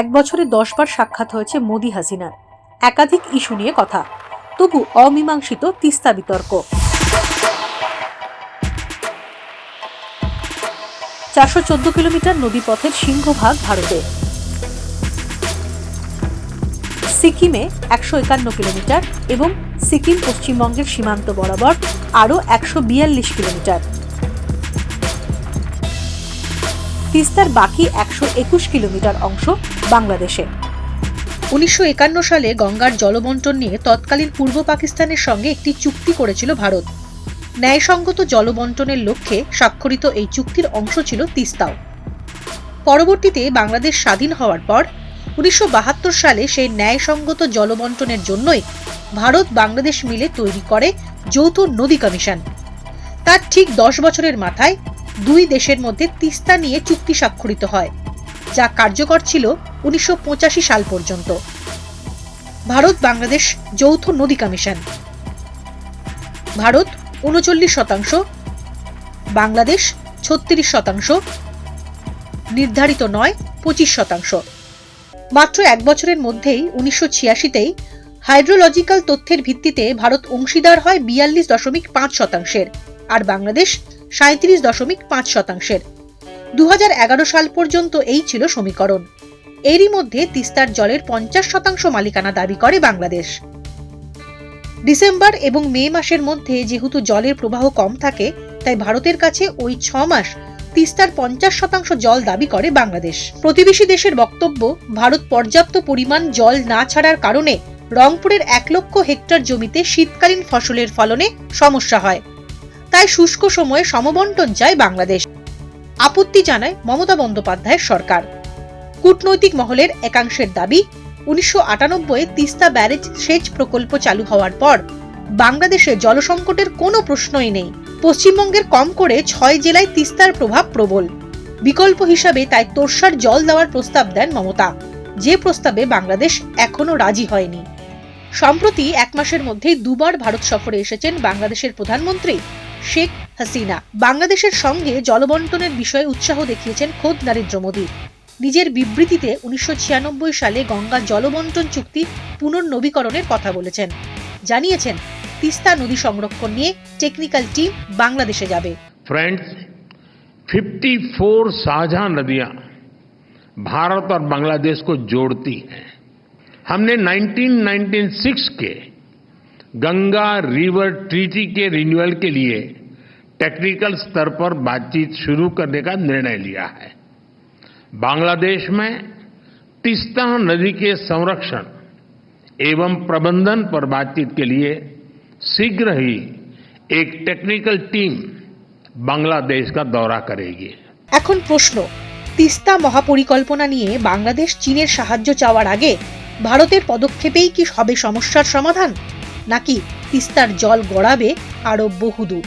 এক বছরে দশবার সাক্ষাৎ হয়েছে মোদি হাসিনার। একাধিক ইস্যু নিয়ে কথা। তবু অমীমাংসিত তিস্তা বিতর্ক। চারশো চোদ্দ কিলোমিটার নদীপথের সিংহভাগ ভারতে। সিকিমে একশো একান্ন কিলোমিটার এবং সিকিম পশ্চিমবঙ্গের সীমান্ত বরাবর আরও একশো বিয়াল্লিশ কিলোমিটার। তিস্তার বাকি একশো একুশ কিলোমিটার অংশ বাংলাদেশে। উনিশশো একান্ন সালে গঙ্গার জলবন্টন নিয়ে তৎকালীন পূর্ব পাকিস্তানের সঙ্গে একটি চুক্তি করেছিল ভারত। ন্যায়সঙ্গত জলবন্টনের লক্ষ্যে স্বাক্ষরিত এই চুক্তির অংশ ছিল তিস্তাও। পরবর্তীতে বাংলাদেশ স্বাধীন হওয়ার পর উনিশশো বাহাত্তর সালে সেই ন্যায়সঙ্গত জলবন্টনের জন্যই ভারত বাংলাদেশ মিলে তৈরি করে যৌথ নদী কমিশন। তার ঠিক দশ বছরের মাথায় দুই দেশের মধ্যে তিস্তা নিয়ে চুক্তি স্বাক্ষরিত হয়, যা কার্যকর ছিল উনিশশো পঁচাশি সাল পর্যন্ত। ভারত বাংলাদেশ যৌথ নদী কমিশন। ভারত উনচল্লিশ শতাংশ, বাংলাদেশ ছত্রিশ শতাংশ, নির্ধারিত নয়, পঁচিশ শতাংশ। মাত্র এক বছরের মধ্যেই উনিশশো ছিয়াশিতেই হাইড্রোলজিক্যাল তথ্যের ভিত্তিতে ভারত অংশীদার হয় বিয়াল্লিশ দশমিক পাঁচ শতাংশের। আর বাংলাদেশ সাঁত্রিশ দশমিক পাঁচ শতাংশের। দু হাজার এগারো সাল পর্যন্ত এই ছিল সমীকরণ। এরই মধ্যে তিস্তার জলের পঞ্চাশ শতাংশ মালিকানা দাবি করে বাংলাদেশ। ডিসেম্বর এবং মে মাসের মধ্যে যেহেতু জলের প্রবাহ কম থাকে, তাই ভারতের কাছে ওই ছ মাস তিস্তার পঞ্চাশ শতাংশ জল দাবি করে বাংলাদেশ। প্রতিবেশী দেশের বক্তব্য, ভারত পর্যাপ্ত পরিমাণ জল না ছাড়ার কারণে রংপুরের এক লক্ষ হেক্টর জমিতে শীতকালীন ফসলের ফলনে সমস্যা হয়। তাই শুষ্ক সময়ে সমবন্টন চায় বাংলাদেশ। আপত্তি জানায় মমতা বন্দ্যোপাধ্যায়ের সরকার। কূটনৈতিক মহলের একাংশের দাবি, উনিশশো আটানব্বই তিস্তা ব্যারেজ সেচ প্রকল্প চালু হওয়ার পর বাংলাদেশে জলসংকটের কোনো প্রশ্নই নেই। পশ্চিমবঙ্গের কম করে ছয় জেলায় তিস্তার প্রভাব প্রবল। বিকল্প হিসাবে তাই তোরসার জল দেওয়ার প্রস্তাব দেন মমতা। যে প্রস্তাবে বাংলাদেশ এখনও রাজি হয়নি। সম্প্রতি এক মাসের মধ্যেই দুবার ভারত সফরে এসেছেন বাংলাদেশের প্রধানমন্ত্রী শেখ হাসিনা বাংলাদেশের সঙ্গে জলবন্টনের বিষয়ে উৎসাহ দেখিয়েছেন খোদ নরেন্দ্র মোদী নিজের বিবৃতিতে উনিশশো সালে গঙ্গা জলবন্টন চুক্তি পুনর্নবীকরণের কথা বলেছেন জানিয়েছেন তিস্তা নদী সংরক্ষণ নিয়ে টেকনিক্যাল টিম বাংলাদেশে যাবে फ्रेंड्स 54 साझा नदियां भारत और बांग्लादेश को जोड़ती हैं हमने 1996 के गंगा रिवर ट्रीटी के रिन्यूअल के लिए टेक्निकल स्तर पर बातचीत शुरू करने का निर्णय लिया है बांग्लादेश में तिस्ता नदी के संरक्षण एवं प्रबंधन पर बातचीत के लिए शीघ्र ही एक टेक्निकल टीम बांग्लादेश का दौरा करेगी এখন প্রশ্ন তিস্তা মহাপরিকল্পনা নিয়ে বাংলাদেশ চীনের সাহায্য চাওয়ার আগে ভারতের পদক্ষেপেই কি হবে সমস্যার সমাধান নাকি তিস্তার জল গড়াবে আরও বহুদূর।